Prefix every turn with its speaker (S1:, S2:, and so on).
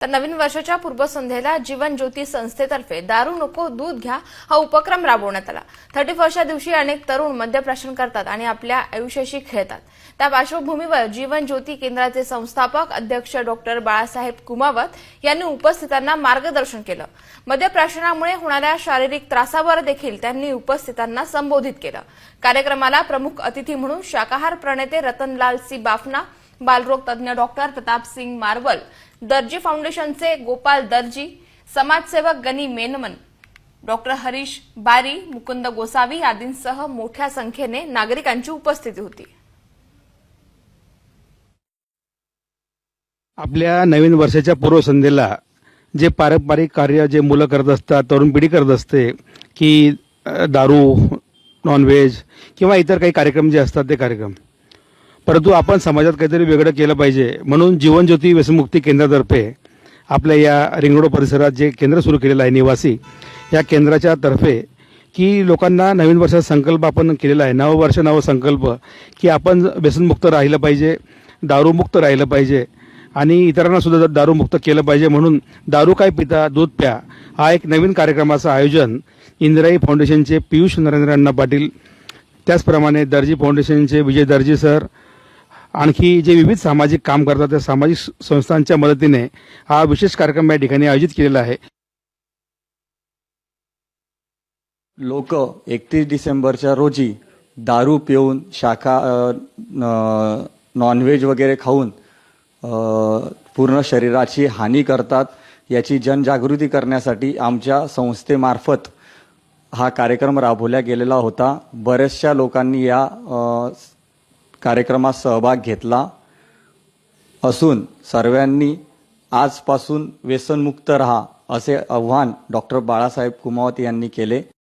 S1: तर नवीन वर्षाच्या पूर्वसंध्येला जीवन ज्योती संस्थेतर्फे दारू नको दूध घ्या हा उपक्रम राबवण्यात आला. थर्टी फर्स्टच्या दिवशी अनेक तरुण मद्यप्राशन करतात आणि आपल्या आयुष्याशी खेळतात. त्या पार्श्वभूमीवर जीवन ज्योती केंद्राचे संस्थापक अध्यक्ष डॉक्टर बाळासाहेब कुमावत यांनी उपस्थितांना मार्गदर्शन केलं. मद्यप्राशनामुळे होणाऱ्या शारीरिक त्रासावर देखील त्यांनी उपस्थितांना संबोधित केलं. कार्यक्रमाला प्रमुख अतिथी म्हणून शाकाहार प्रणेते रतनलाल सी बाफना बालरोग तज्ज्ञ डॉक्टर प्रतापसिंग मार्वल दर्जी फाउंडेशनचे गोपाल दर्जी समाजसेवक गनी मेनमन डॉक्टर हरीश बारी मुकुंद गोसावी आदींसह मोठ्या संख्येने नागरिकांची उपस्थिती होती.
S2: आपल्या नवीन वर्षाच्या पूर्वसंध्येला जे पारंपरिक कार्य जे मुलं करत असतात तरुण पिढी करत असते की दारू नॉनव्हेज किंवा इतर काही कार्यक्रम जे असतात ते कार्यक्रम. परंतु आपण समाजात काहीतरी वेगळं केलं पाहिजे. म्हणून जीवनज्योती व्यसनमुक्ती केंद्रातर्फे आपल्या या रिंगरोड परिसरात जे केंद्र सुरू केलेलं आहे निवासी या केंद्राच्या तर्फे की लोकांना नवीन वर्षाचा संकल्प आपण केलेला आहे. नववर्ष नव संकल्प की आपण व्यसनमुक्त राहिलं पाहिजे दारूमुक्त राहिलं पाहिजे आणि इतरांना सुद्धा दारूमुक्त केलं पाहिजे. म्हणून दारू काय पिता दूध प्या हा एक नवीन कार्यक्रमाचं आयोजन इंदिराई फाउंडेशनचे पियुष नरेंद्र अण्णा पाटील त्याचप्रमाणे दर्जी फाउंडेशनचे विजय दर्जी सर आणखी जे विविध सामाजिक काम करतात त्या सामाजिक संस्थांच्या मदतीने हा विशेष कार्यक्रम या ठिकाणी आयोजित केलेला आहे.
S3: लोक एकतीस डिसेंबरच्या रोजी दारू पिऊन शाखा नॉनव्हेज वगैरे खाऊन पूर्ण शरीराची हानी करतात याची जनजागृती करण्यासाठी आमच्या संस्थेमार्फत हा कार्यक्रम राबवला गेलेला होता. बऱ्याचशा लोकांनी या कार्यक्रमात सहभाग घेतला असून सर्वांनी आजपासून व्यसनमुक्त रहा असे आव्हान डॉक्टर बाळासाहेब कुमावत यांनी केले.